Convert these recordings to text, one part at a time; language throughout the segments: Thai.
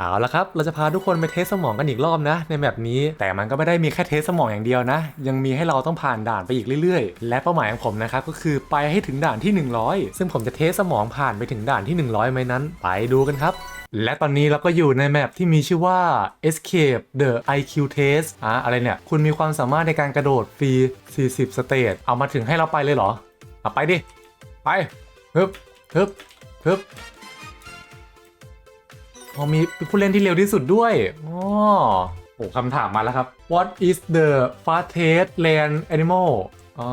เอาละครับ เราจะพาทุกคนไปเทสสมองกันอีกรอบนะ ในแบบนี้แต่มันก็ไม่ได้มีแค่เทสสมองอย่างเดียวนะ ยังมีให้เราต้องผ่านด่านไปอีกเรื่อยๆ และเป้าหมายของผมนะครับก็คือไปให้ถึงด่านที่ 100 ซึ่งผมจะเทสสมองผ่านไปถึงด่านที่ 100ไหมนั้น ไปดูกันครับและตอนนี้เราก็อยู่ในแมปที่มีชื่อว่า Escape the IQ Test อะอะไรเนี่ย คุณมีความสามารถในการกระโดดฟรี 40 สเตจ เอามาถึงให้เราไปเลยเหรอ เอาไปดิ ไป ฮึบ ฮึบ ฮึบ อ๋อมีผู้เล่นที่เร็วที่สุดด้วยอ๋อโอ้คำถามมาแล้วครับ What is the fastest land animal อ๋อ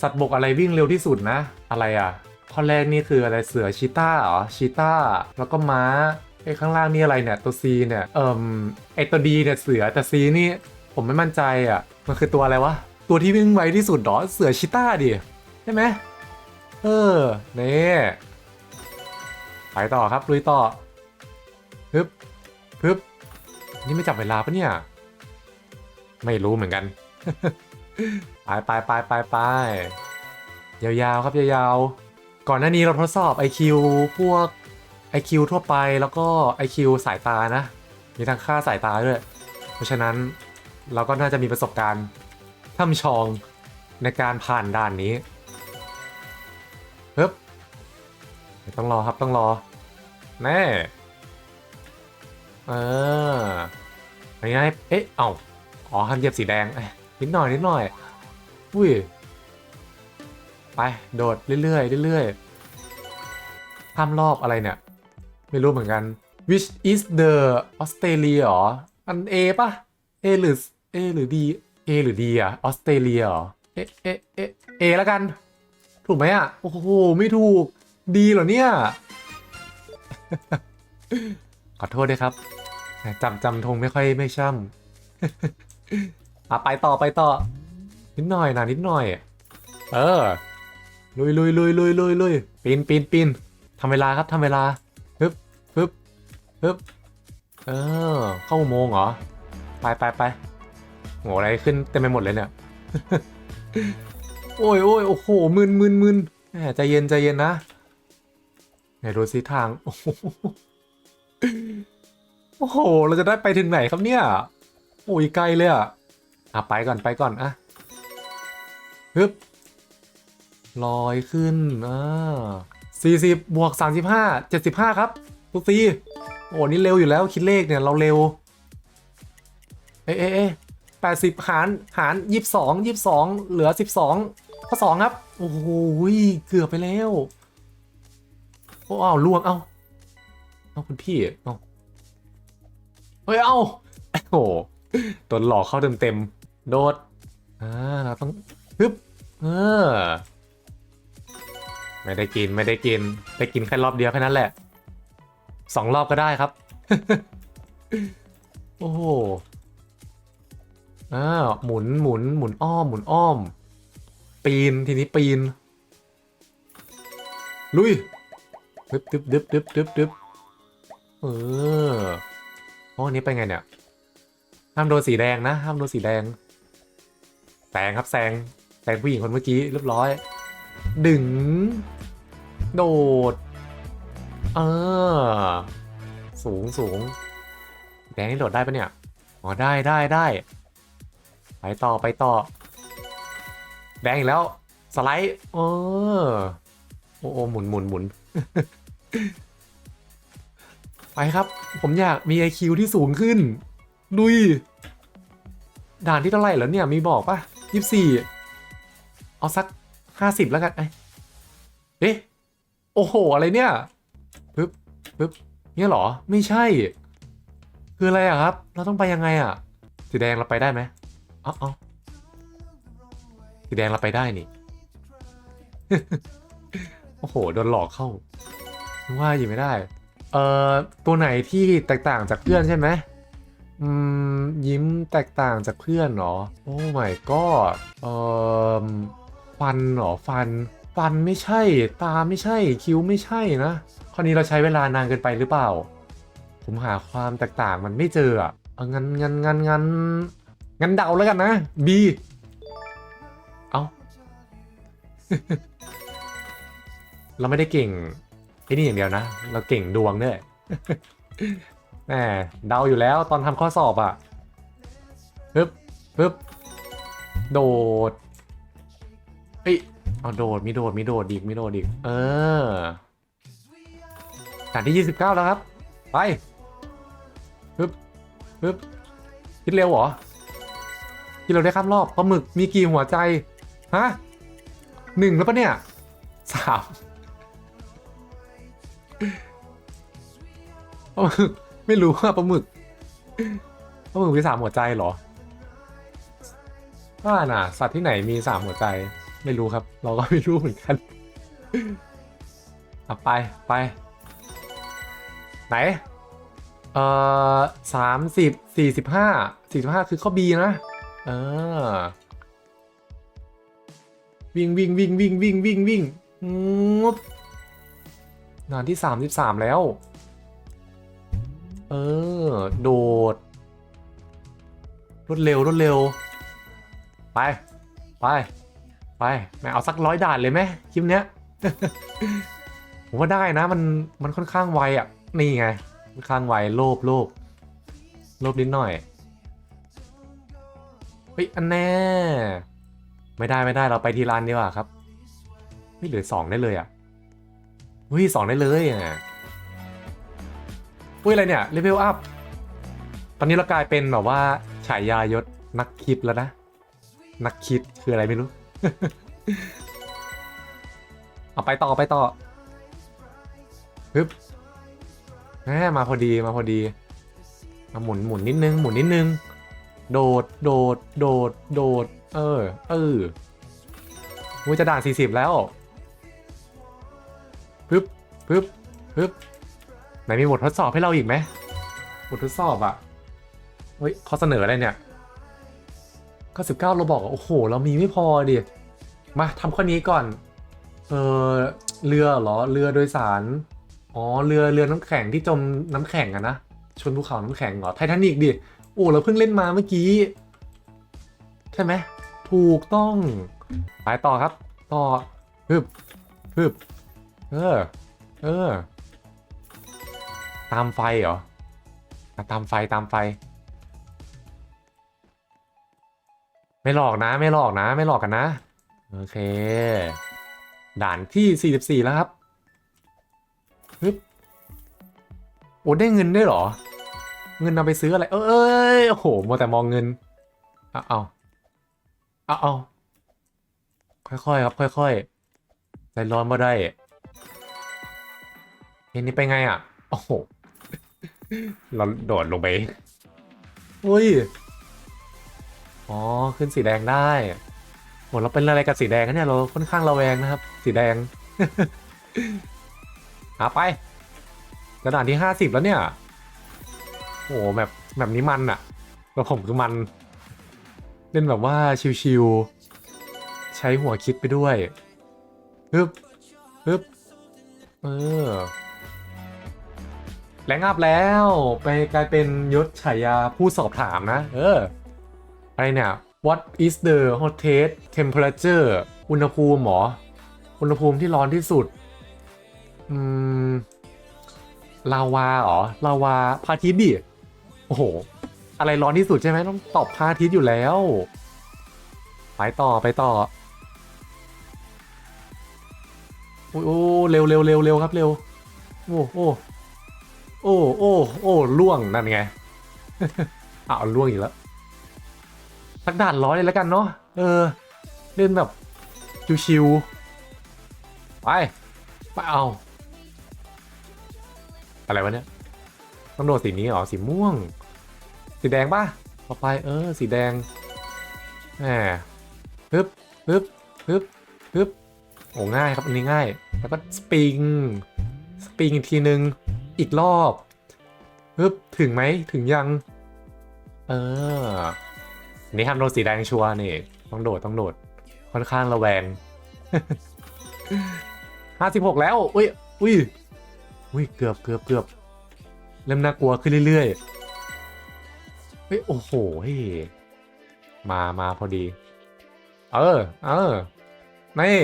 สัตว์บกอะไรวิ่งเร็วที่สุดนะ อะไรอะ ข้อแรกนี่คืออะไรเสือชีต้าเหรอชีต้าแล้วก็ม้าไอ้ข้างล่างนี่อะไรเนี่ยตัว C เนี่ยเอ่มไอตัว D เนี่ยเสือแต่ C นี่ผมไม่มั่นใจอะมันคือตัวอะไรวะตัวที่วิ่งไวที่สุดเหรอเสือชีต้าดิใช่ไหมเออนี่ไปต่อครับลุยต่อ ฮึบฮึบนี่ไม่จับเวลาปะเนี่ย ไม่รู้เหมือนกัน ไปไปไปไปไปยาวๆครับยาวๆ ก่อนหน้านี้เราทดสอบ IQ พวก IQ ทั่วไปแล้วก็ IQ สายตานะ มีทั้งค่าสายตาด้วย เพราะฉะนั้นเราก็น่าจะมีประสบการณ์ท่ำชองในการผ่านด่านนี้ฮึบต้องรอครับต้องรอ แน่ เอออะไรเอ๊ะ เอ้าอ๋อห้ามเหยียบสีแดงนิดหน่อยนิดหน่อย อุ้ย ไป โดดเรื่อยๆเรื่อยๆข้ามรอบอะไรเนี่ย ไม่รู้เหมือนกัน which is the Australia หรอ อัน A ป่ะ A หรือ A หรือ D A หรือ D อะออสเตรเลียหรอ เอ เอ เอ เอแล้วกัน ถูกไหมอะ โอ้โห ไม่ถูก D เหรอเนี่ย ขอโทษด้วยครับจำจำธงไม่ค่อยไม่ช่ำอะไปต่อไปต่อ นิดหน่อยนะนิดหน่อย เออ ลุยลุยลุยลุยลุยลุยปีนปีนปีนทำเวลาครับทำเวลาฮึบฮึบฮึบเออ เข้าโมงเหรอ ไปไปไปโหอะไรขึ้นเต็มไปหมดเลยเนี่ย โอ้ยโอ้ยโอ้โหมึนมึนมึนแหมใจเย็นใจเย็นนะไหนดูสิทางโอ้ โอ้โห เราจะได้ไปถึงไหนครับเนี่ย โอ้ยไกลเลยอะอะไปก่อนไปก่อนอะฮึบลอยขึ้นอ่าสี่สิบบวกสามสิบห้าเจ็ดสิบห้าครับทุกทีโอ้นี่เร็วอยู่แล้วคิดเลขเนี่ยเราเร็ว เอ๊ะเอ๊ะแปดสิบหารหารยี่สิบสองยี่สิบสองเหลือสิบสองข้อสองครับ โอ้โหเกือบไปแล้ว โอ้อ้าวล่วงเอ้าเอาคุณพี่เอา เฮ้ย เอาโอ้โหโดนหลอกเข้าเต็มๆโดด อ่า เราต้องฮึบเออ ไม่ได้กินไม่ได้กิน ได้กินแค่รอบเดียวแค่นั้นแหละ สองรอบก็ได้ครับ โอ้โหอ่าหมุนหมุนหมุนอ้อม หมุนอ้อม ปีน ทีนี้ปีน ลุยดึบดึบดึบดึบดึบดึบเออ โอ้อันนี้ไปไงเนี่ย ห้ามโดนสีแดงนะ ห้ามโดนสีแดงแซงครับแซงแซงผู้หญิงคนเมื่อกี้เรียบร้อย ดึง โดด เออ สูงสูงแดงนี่โดดได้ปะเนี่ย อ๋อได้ได้ได้ไปต่อไปต่อ แดงอีกแล้ว สไลด์ เออ โอ้โอ้หมุนหมุนหมุน ไปครับ ผมอยากมี IQ ที่สูงขึ้นลุย ด่านที่เท่าไหร่แล้วเนี่ย มีบอกปะยี่สี่เอาสักห้าสิบแล้วกันไอเอ๊ะ โอ้โห อะไรเนี่ยปึ๊บปึ๊บเนี่ยเหรอ ไม่ใช่ คืออะไรอะครับ เราต้องไปยังไงอะสีแดงเราไปได้ไหมเอ้าเอ้าสีแดงเราไปได้นี่ โอ้โห โดนหลอกเข้าว่าอยู่ไม่ได้ เอ่อตัวไหนที่แตกต่างจากเพื่อนใช่ไหมอืมยิ้มแตกต่างจากเพื่อนเหรอ โอ้ my god เอ่อฟันเหรอฟัน ฟันไม่ใช่ ตาไม่ใช่คิ้วไม่ใช่นะข้อนี้เราใช้เวลานานเกินไปหรือเปล่า ผมหาความแตกต่างมันไม่เจออะเอางั้นงั้นงั้นงั้นงั้นเดาแล้วกันนะ B เอาเราไม่ได้เก่ง ไอ้นี่อย่างเดียวนะ เราเก่งดวงด้วยแหมเดาอยู่แล้วตอนทำข้อสอบอะปึ๊บปึ๊บโดดเอ้ยเอาโดดมีโดดมีโดดอีกมีโดดอีกเออด่านที่ 29 แล้วครับ ไปปึ๊บปึ๊บคิดเร็วเหรอคิดเร็วได้ข้ามรอบปลาหมึกมีกี่หัวใจ ฮะหนึ่งแล้วปะเนี่ยสาม ปลาหมึกไม่รู้ว่าปลาหมึกปลาหมึกมีสามหัวใจเหรอว่าน่ะ สัตว์ที่ไหนมีสามหัวใจ ไม่รู้ครับ เราก็ไม่รู้เหมือนกันเอาไปไป ไหน เอ่อสามสิบสี่สิบห้าสี่สิบห้าคือข้อบีนะเออวิ่งวิ่งวิ่งวิ่งวิ่งวิ่งวิ่งงบ นานที่สามสิบสามแล้ว เออ โดด รวดเร็ว รวดเร็ว ไป ไป ไปแม่เอาสักร้อยด่านเลยไหมคลิปเนี้ย ผมว่าได้นะ มัน มันค่อนข้างไวอะ นี่ไง ค่อนข้างไว โลภโลภโลภนิดหน่อย เฮ้ย อันแน่ ไม่ได้ไม่ได้ เราไปทีร้านดีกว่าครับ ไม่เหลือสองได้เลยอะ เฮ้ยสองได้เลยอะอุ้ยอะไรเนี่ยเลเวลอัพตอนนี้เรากลายเป็นแบบว่าฉายายศนักคิดแล้วนะ นักคิดคืออะไรไม่รู้ เอาไปต่อไปต่อฮึบแหมมาพอดีมาพอดีมาหมุนหมุนนิดนึงหมุนนิดนึง โดดโดดโดดโดด เออ เออว่าจะด่านสี่สิบแล้ว ปึ๊บปึ๊บไหนมีบททดสอบให้เราอีกไหมบททดสอบอะเฮ้ยข้อเสนออะไรเนี่ยก็สิบเก้าเราบอกว่าโอ้โห เรามีไม่พอดิ มาทำข้อนี้ก่อน เออเรือเหรอ เรือโดยสาร อ๋อ เรือ เรือน้ำแข็งที่จมน้ำแข็งอะนะ ชนภูเขาน้ำแข็งเหรอ ไททานิกดิ โอ้ เราเพิ่งเล่นมาเมื่อกี้ ใช่ไหม ถูกต้อง ไปต่อครับ ต่อ ฮึบ ฮึบ เออ เออ ตามไฟเหรอ ตามไฟตามไฟ ไม่หลอกนะ ไม่หลอกนะ ไม่หลอกกันนะ โอเค ด่านที่ 44 แล้วครับฮึบโอ้ได้เงินได้หรอ เงินนำไปซื้ออะไร เอ้ยโอ้โหมัวแต่มองเงิน เอาเอาเอาเอาค่อยๆครับ ค่อยๆใจร้อนมาได้ นนี่ไปไงอะ โอ้โห เราโดดลงไปอุ้ย อ๋อ ขึ้นสีแดงได้โหเราเป็นอะไรกับสีแดงกันเนี่ย เราค่อนข้างระแวงนะครับ สีแดงหาไปกระดานที่ห้าสิบแล้วเนี่ยโอ้โหแบบแบบนี้มันอะแล้วผมคือมัน เล่นแบบว่าชิวๆ ใช้หัวคิดไปด้วย ฮึบฮึบ เออ แรงอัพแล้ว ไปกลายเป็นยศฉายาผู้สอบถามนะ เออ อะไรเนี่ย what is the hottest temperature อุณหภูมิหมอ อุณหภูมิที่ร้อนที่สุด อืม ลาวาเหรอ ลาวาพาทิตดิ โอ้โห อะไรร้อนที่สุดใช่ไหมต้องตอบพาทิตอยู่แล้ว ไปต่อไปต่อโอ้ยโอ้เร็วเร็วเร็วเร็วครับเร็ว โอ้โอ้ โอ้โอ้โอ้ล่วงนั่นไงอ้าวล่วงอีกแล้วสักด่านร้อยเลยแล้วกันเนาะเออ เล่นแบบชิวๆไปไปเอา อะไรวะเนี่ยต้องโดดสีนี้เหรอสีม่วง สีแดงป่ะต่อไปเออ สีแดงแหมฮึบฮึบฮึบฮึบโอ้ง่ายครับอันนี้ง่าย แล้วก็สปริง สปริงอีกทีนึง อีกรอบฮึบถึงไหมถึงยัง เออนนี้ห้ามโดนสีแดงชัวร์นี่ ต้องโดดต้องโดด ค่อนข้างระแวงห้าสิบหกแล้ว อุ้ยอุ้ยอุ้ยเกือบเกือบเกือบเริ่มน่ากลัวขึ้นเรื่อยๆเฮ้ยโอ้โหมามาพอดี เออ เออนี่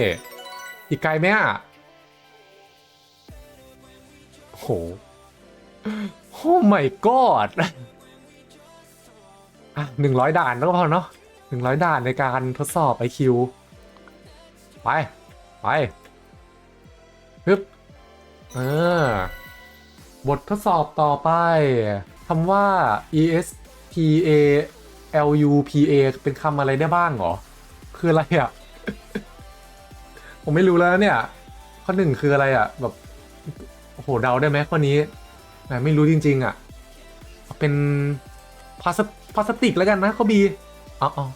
อีกไกลไหมอะ โอ้โหโอ้ my god อะหนึ่งร้อยด่านแล้วก็พอเนาะหนึ่งร้อยด่านในการทดสอบ IQ ไป ไปปึ๊บเออบททดสอบต่อไปคำว่า ESPA LUPA เป็นคำอะไรได้บ้างเหรอ คืออะไรอะ ผมไม่รู้แล้วเนี่ย ข้อหนึ่งคืออะไรอะ แบบ โอ้โหเดาได้ไหมข้อนี้ไม่รู้จริง ๆ อะ เป็นพลาสพลาสติกแล้วกันนะข้อบีอ๋อออ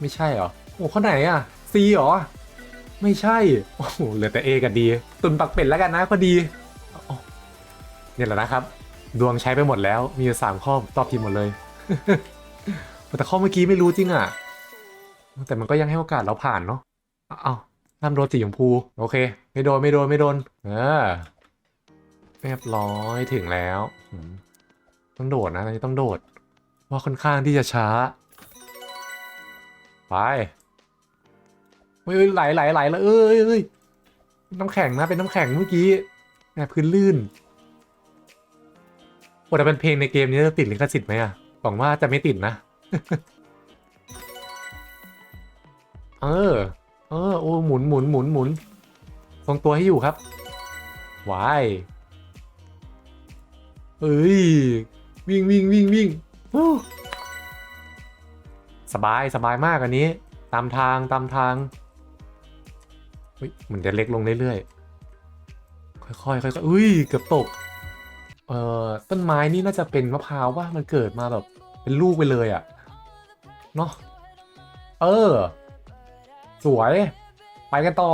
ไม่ใช่เหรอโอ้ข้อไหนอะ C เหรอ ไม่ใช่ โอ้โหเหลือแต่ A กับ D ตุนปักเป็ดแล้วกันนะข้อดีอ๋อเนี่ยแหละนะครับ ดวงใช้ไปหมดแล้วมีอยู่สามข้อตอบผิดหมดเลยแต่ข้อเมื่อกี้ไม่รู้จริงอะ แต่มันก็ยังให้โอกาสเราผ่านเนาะเอาน้ำโดนสีชมพู โอเค ไม่โดน ไม่โดน ไม่โดน เออ เรียบร้อยถึงแล้วต้องโดดนะอันนี้ต้องโดด ว่าค่อนข้างที่จะช้า ไปเฮ้ยไหลไหลไหลแล้วเอ้ยเอ้ยน้ำแข็งนะเป็นน้ำแข็งเมื่อกี้แหมพื้นลื่นโอ้แต่เป็นเพลงในเกมนี้จะติดลิขสิทธิ์ไหมอะหวังว่าจะไม่ติดนะ เออ เออ โอ้หมุนหมุนหมุนหมุนทรงตัวให้อยู่ครับวาย เอ้ย วิ่งวิ่งวิ่งวิ่งสบายสบายมากอันนี้ ตามทางตามทางเฮ้ยมันจะเล็กลงเรื่อยๆค่อยๆค่อยๆอุ้ยเกือบตกเอ่อต้นไม้นี่น่าจะเป็นมะพร้าวว่ามันเกิดมาแบบเป็นลูกไปเลยอะ่ะเนาะเออ สวย ไปกันต่อ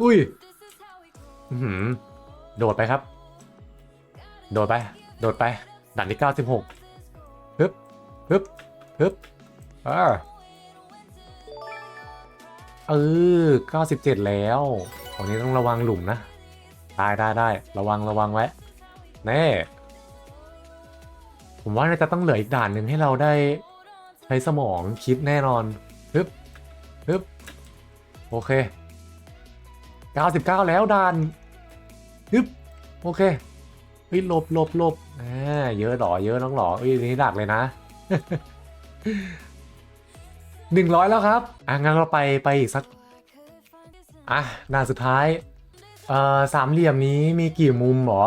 อุ้ยอือหือโดดไปครับ โดดไป โดดไป ด่านที่ 96ฮึบฮึบฮึบอ่าเออ97 แล้วตรงนี้ต้องระวังหลุมนะ ได้ได้ได้ ระวังระวังไว้ แน่ ผมว่าจะต้องเหลืออีกด่านหนึ่งให้เราได้ใช้สมองคิดแน่นอนฮึบฮึบโอเค 99 แล้วด่านฮึบโอเค ฮ้ยหลบหลบหลบอ่าเยอะหรอเยอะน้องหรอเอ้ยนนี้ดักเลยนะหนึ่งร้อยแล้วครับอะงั้นเราไปไปอีกสักอะด่านสุดท้ายเอ่อสามเหลี่ยมนี้มีกี่มุมหรอ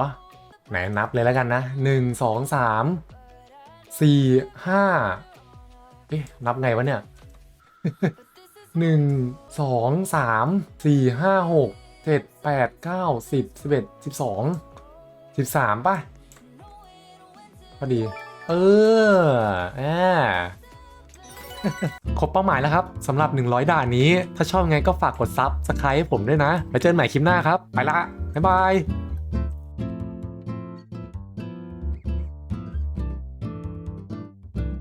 ไหนนับเลยแล้วกันนะหนึ่งสองสามสี่ห้าเอ๊ะนับไงวะเนี่ยหนึ่งสองสามสี่ห้าหกเจ็ดแปดเก้าสิบสิบเอ็ดสิบสอง สิบสามป่ะ พอดี เอออ่าครบเป้าหมายแล้วครับสำหรับ 100 ด่านนี้ ถ้าชอบไงก็ฝากกดซับสไครต์ให้ผมด้วยนะ แล้วเจอกันใหม่คลิปหน้าครับ ไปละ บ๊ายบาย